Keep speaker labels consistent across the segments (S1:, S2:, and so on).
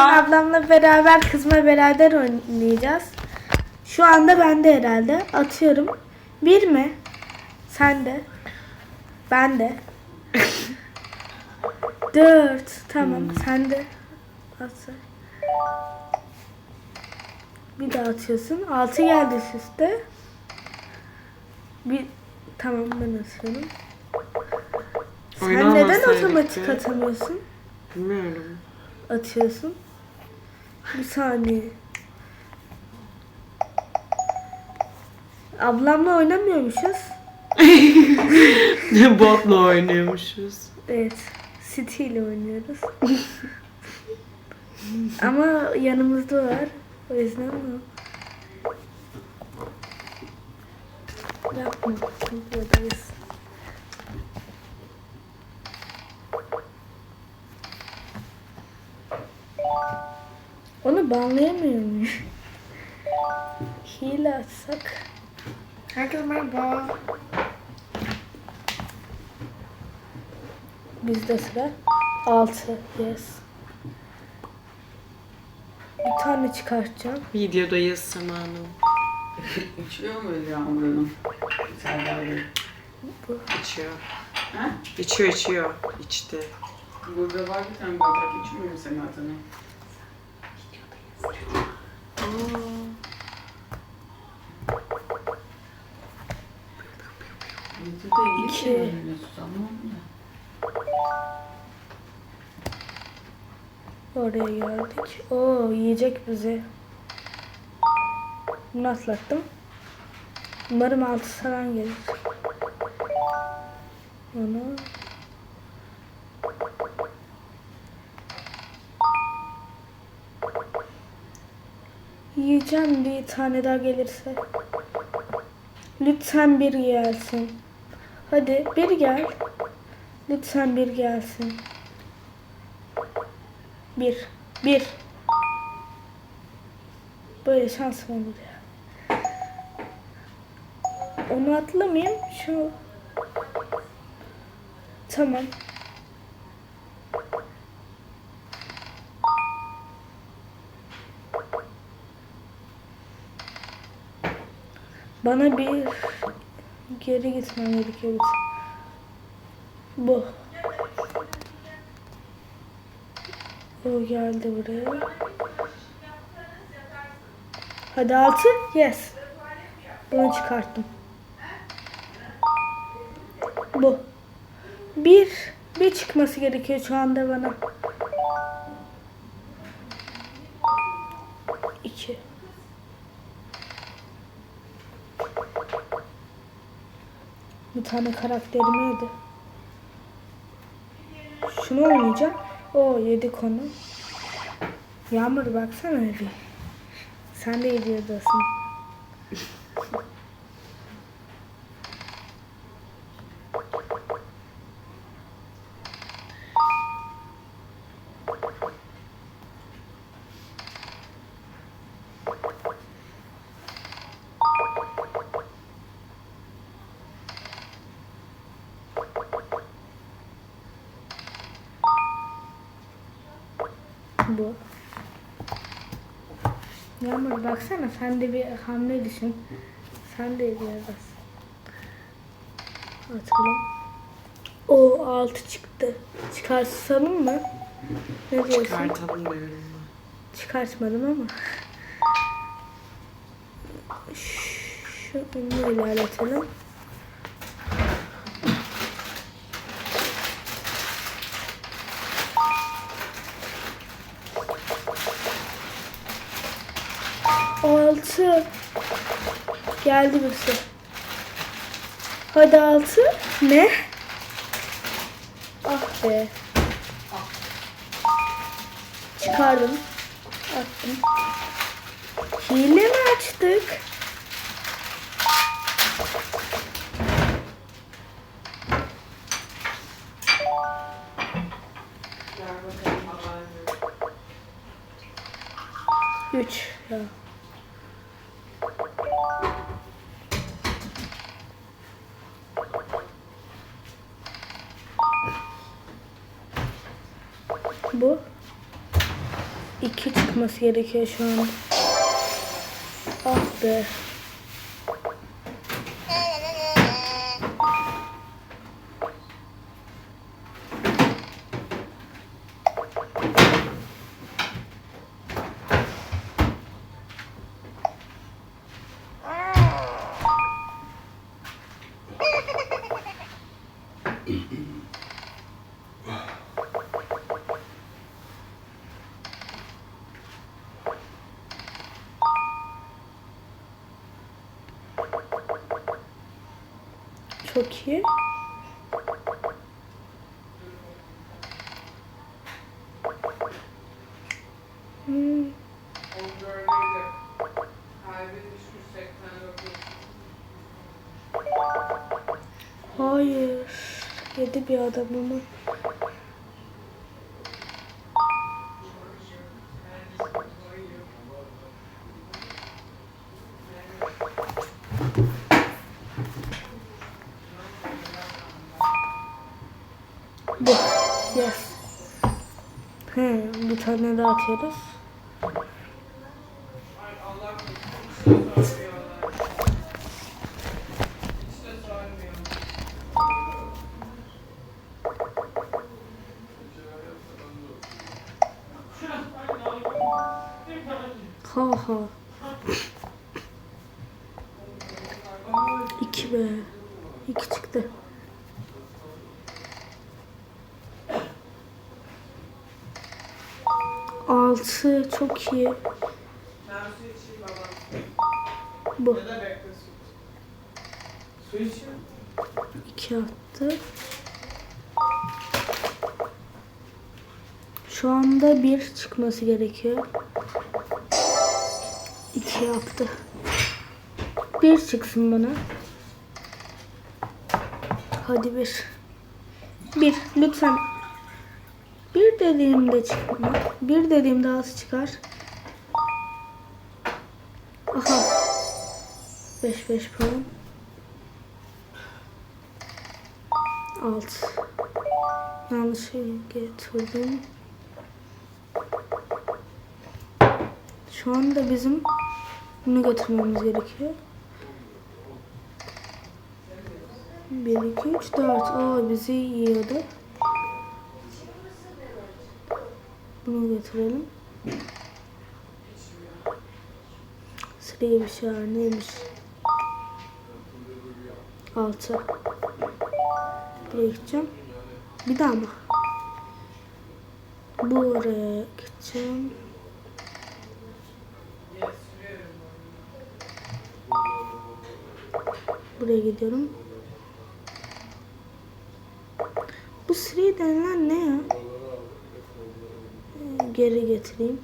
S1: Ablamla beraber kızma beraber oynayacağız. Şu anda bende herhalde. Atıyorum. Bir mi? Sen de. Ben de. Dört. Tamam. Sen de. At. Bir daha atıyorsun. Altı geldi üst üste. Bir tamam ben atıyorum. Sen neden otomatik atamıyorsun?
S2: Bilmiyorum.
S1: Atıyorsun. Bir saniye. Ablamla oynamıyormuşuz.
S2: Botla oynuyormuşuz.
S1: Evet. City ile oynuyoruz. Ama yanımızda var. O yüzden mi? Yapma. Buradayız. Onu banlayamıyor muyum? Hile atsak.
S2: Herkese merhaba.
S1: Bizde sıra 6. Yes. Bir tane çıkartacağım.
S2: Videodayız zamanım.
S3: İçiyor mu öyle yağmurunu? Serdar Bey.
S2: İçiyor.
S3: Ha?
S2: İçiyor içiyor. İçti.
S3: Burada var bir tane bardak içmiyor mu Semahat Hanım? Videoda iyi şey oynuyorsun tamam?
S1: Oraya geldik. Oo yiyecek bizi. Bunu atlattım. Umarım altı falan gelir. Onu Yiyeceğim bir tane daha gelirse. Lütfen bir gelsin. Hadi bir gel. Lütfen bir gelsin. Bir. Bir. Böyle şansım olur ya. Onu atlamayayım. Şu. Tamam. Bana bir geri gitmem gerekiyor. Bu. O geldi buraya. Hadi altı. Yes. Bunu çıkarttım. Bu. Bir. Bir çıkması gerekiyor şu anda bana. Bir tane karakterim yedi. Şunu oynayacağım. O yedik onu. Yağmur baksana bir. Sen de videodasın. Bu. Yağmur baksana sen de bir hamle düşün. Sen de biraz. Atalım. O altı çıktı. Çıkarsalım mı? Ne diyorsun?
S2: Çıkartalım diyorum ben.
S1: Çıkartmadım ama. Şu onu ilerletelim. Altı. Geldi birisi. Hadi altı. Ne? Ah be. Çıkardım. Attım. Hile mi açtık? Üç. Ya. Bu. iki çıkması gerekiyor şu an. Ah be. Çok iyi. Hmm. Hayır. Yedi bir adamımı. Bu. Tane daha atıyoruz. 6 çok iyi. Bu. İki attı. Şu anda bir çıkması gerekiyor. İki yaptı. Bir çıksın bana. Hadi bir. Bir lütfen bir dediğimde çıkma. Bir dediğimde az çıkar. Aha. 5 5 puan. 6. Yanlış getirdim. Şu anda bizim bunu götürmemiz gerekiyor. 1, 2, 3, 4. Aa bizi yiyordu. Bunu götürelim. Sıraya bir şey var. Neymiş? 6. Buraya gideceğim. Bir daha mı? Buraya gideceğim. Buraya gidiyorum. Bu Sri denilen ne ya? Geri getireyim.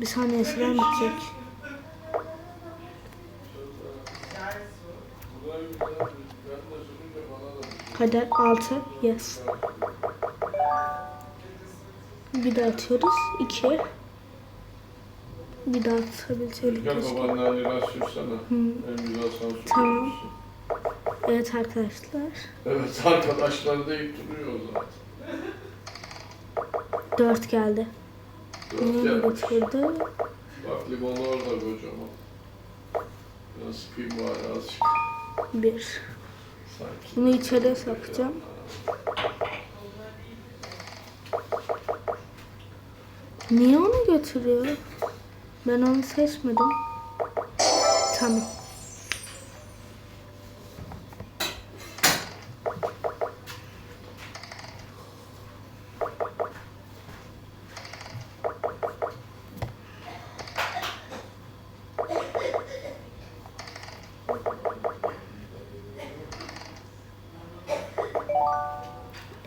S1: Bir saniye süren bitecek. Hadi 6. Yes. Bir daha atıyoruz. 2. Bir daha atabilseydik
S4: Gel babanın biraz sürsene. En güzel sen.
S1: Tamam. Evet arkadaşlar.
S4: Evet arkadaşlar deyip duruyor zaten.
S1: 4 geldi.
S4: Dört
S1: Nereye
S4: gelmiş.
S1: götürdü?
S4: Bak limonu orada kocaman. Biraz sıkayım bari azıcık.
S1: 1.
S4: Sanki.
S1: Bunu içeriye sokacağım. Niye onu götürüyor? Ben onu seçmedim. Tamam.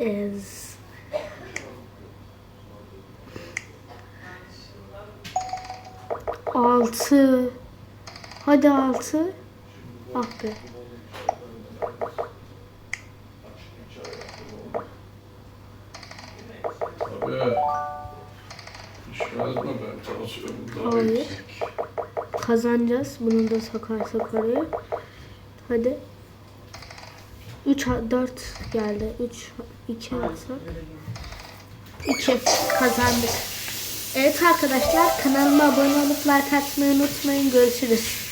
S1: İs altı. Hadi altı. Ah be.
S4: Tabii. Düşmez mi ben çalışıyorum. Daha
S1: Hayır.
S4: yüksek.
S1: Kazanacağız. Bunu da sokarsak oraya. Hadi. 3 4 geldi. 3 2 atsak. 2 kazandık. Evet arkadaşlar kanalıma abone olup like atmayı unutmayın. Görüşürüz.